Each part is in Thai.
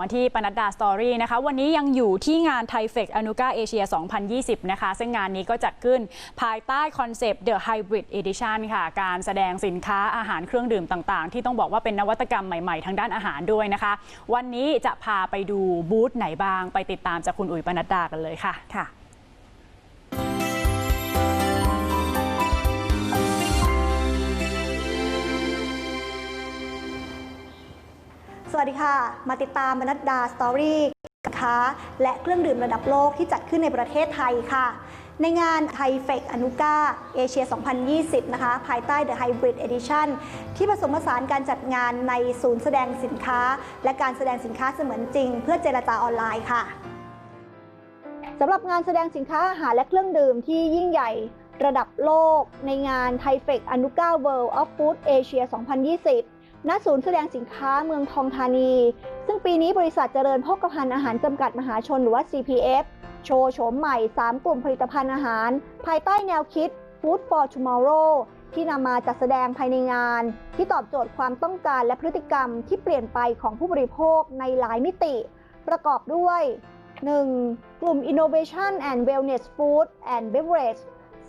กันที่ปนัดดาสตอรี่นะคะ วันนี้ยังอยู่ที่งานไทเฟกอนุกาเอเชีย 2020 นะคะ ซึ่งงานนี้ก็จัดขึ้นภายใต้คอนเซปต์ The Hybrid Edition ค่ะ การแสดงสินค้าอาหารเครื่องดื่มต่างๆ ที่ต้องบอกว่าเป็นนวัตกรรมใหม่ๆ ทางด้านอาหารด้วยนะคะ วันนี้จะพาไปดูบูธไหนบ้าง ไปติดตามจากคุณอุ๋ยปนัดดากันเลยค่ะค่ะ สวัสดีค่ะ มาติดตามบรรณดาสตอรี่สินค้าและเครื่องดื่มระดับโลกที่จัดขึ้นในประเทศไทยค่ะ ในงานไทเฟกอนุกาเอเชีย 2020 นะคะ ภายใต้ The Hybrid Edition ที่ผสมผสานการจัดงานในศูนย์แสดงสินค้า และการแสดงสินค้าเสมือนจริง เพื่อเจรจาออนไลน์ค่ะสำหรับงานแสดงสินค้าอาหารและเครื่องดื่มที่ยิ่งใหญ่ระดับโลก ในงานไทเฟกอนุกา World of Food Asia 2020 ณศูนย์แสดงสินค้าเมืองทองธานี ซึ่งปีนี้บริษัทเจริญโภคภัณฑ์อาหารจำกัดมหาชนหรือว่า CPF โชว์โฉมใหม่ 3 กลุ่มผลิตภัณฑ์อาหาร ภายใต้แนวคิด Food for Tomorrow ที่นำมาจัดแสดงภายในงาน ที่ตอบโจทย์ความต้องการและพฤติกรรมที่เปลี่ยนไปของผู้บริโภคในหลายมิติ ประกอบด้วย 1. กลุ่ม Innovation and Wellness Food and Beverage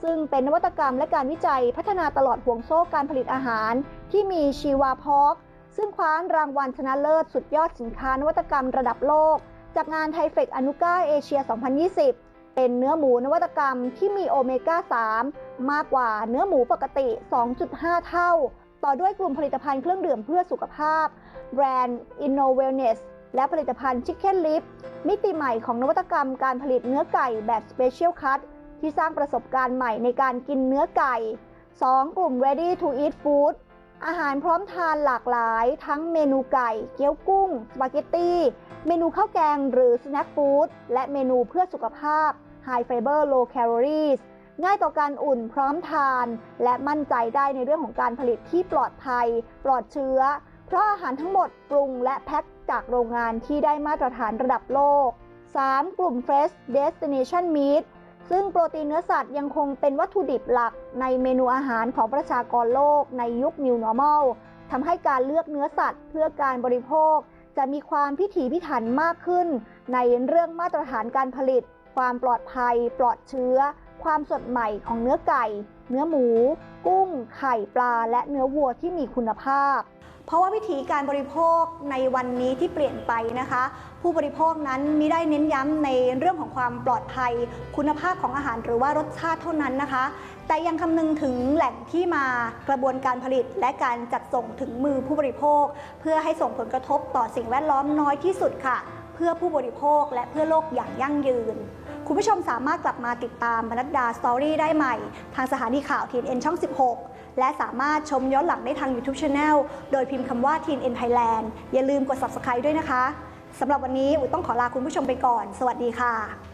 ซึ่งเป็นนวัตกรรมและการวิจัยพัฒนาตลอดห่วงโซ่การผลิตอาหาร ที่มีชีวาพอกซึ่งคว้านรางวัลชนะเลิศสุดยอดสินค้านวัตกรรมระดับโลก จากงานไทเฟกอนุก้าเอเชีย 2020 เป็นเนื้อหมูนวัตกรรมที่มีโอเมก้า 3 มากกว่าเนื้อหมูปกติ 2.5 เท่า ต่อด้วยกลุ่มผลิตภัณฑ์เครื่องดื่มเพื่อสุขภาพ แบรนด์ InnoWellness และผลิตภัณฑ์ Chicken Lip มิติใหม่ของนวัตกรรมการผลิตเนื้อไก่แบบ Special Cut ที่สร้างประสบการณ์ใหม่ในการกินเนื้อไก่ 2. กลุ่ม Ready to Eat Food อาหารพร้อมทานหลากหลาย ทั้งเมนูไก่ เกี๊ยวกุ้ง สปาเกตตี้ เมนูข้าวแกงหรือสแน็คฟู้ดและเมนูเพื่อสุขภาพ High Fiber Low Calories ง่ายต่อการอุ่นพร้อมทาน และมั่นใจได้ในเรื่องของการผลิตที่ปลอดภัย ปลอดเชื้อ เพราะอาหารทั้งหมดปรุงและแพ็คจากโรงงานที่ได้มาตรฐานระดับโลก 3. กลุ่ม Fresh Destination Meat ซึ่งโปรตีนเนื้อสัตว์ยังคงเป็นวัตถุดิบหลักในเมนูอาหารของประชากรโลกในยุค New Normal ทำให้การเลือกเนื้อสัตว์เพื่อการบริโภค จะมีความพิถีพิถันมากขึ้น ในเรื่องมาตรฐานการผลิต ความปลอดภัย ปลอดเชื้อ ความสดใหม่ของเนื้อไก่ เนื้อหมู กุ้ง ไข่ปลา และเนื้อวัวที่มีคุณภาพ เพราะว่าวิธีการบริโภคในวันนี้ที่เปลี่ยนไปนะคะ ผู้บริโภคนั้นมิได้เน้นย้ำในเรื่องของความปลอดภัย คุณภาพของอาหารหรือว่ารสชาติเท่านั้นนะคะ แต่ยังคำนึงถึงแหล่งที่มากระบวนการผลิต และการจัดส่งถึงมือผู้บริโภค เพื่อให้ส่งผลกระทบต่อสิ่งแวดล้อมน้อยที่สุดค่ะ เพื่อผู้บริโภคและเพื่อโลกอย่างยั่งยืน คุณผู้ชมสามารถกลับมาติดตามบรรดาสตอรี่ได้ใหม่ ทางสถานีข่าวทีเอ็นช่อง 16 และสามารถชมย้อนหลังได้ทาง YouTube Channel โดยพิมพ์คำว่า Teen in Thailand อย่าลืมกด Subscribe ด้วยนะคะสำหรับวันนี้อุ๋ต้องขอลาคุณผู้ชมไปก่อน สวัสดีค่ะ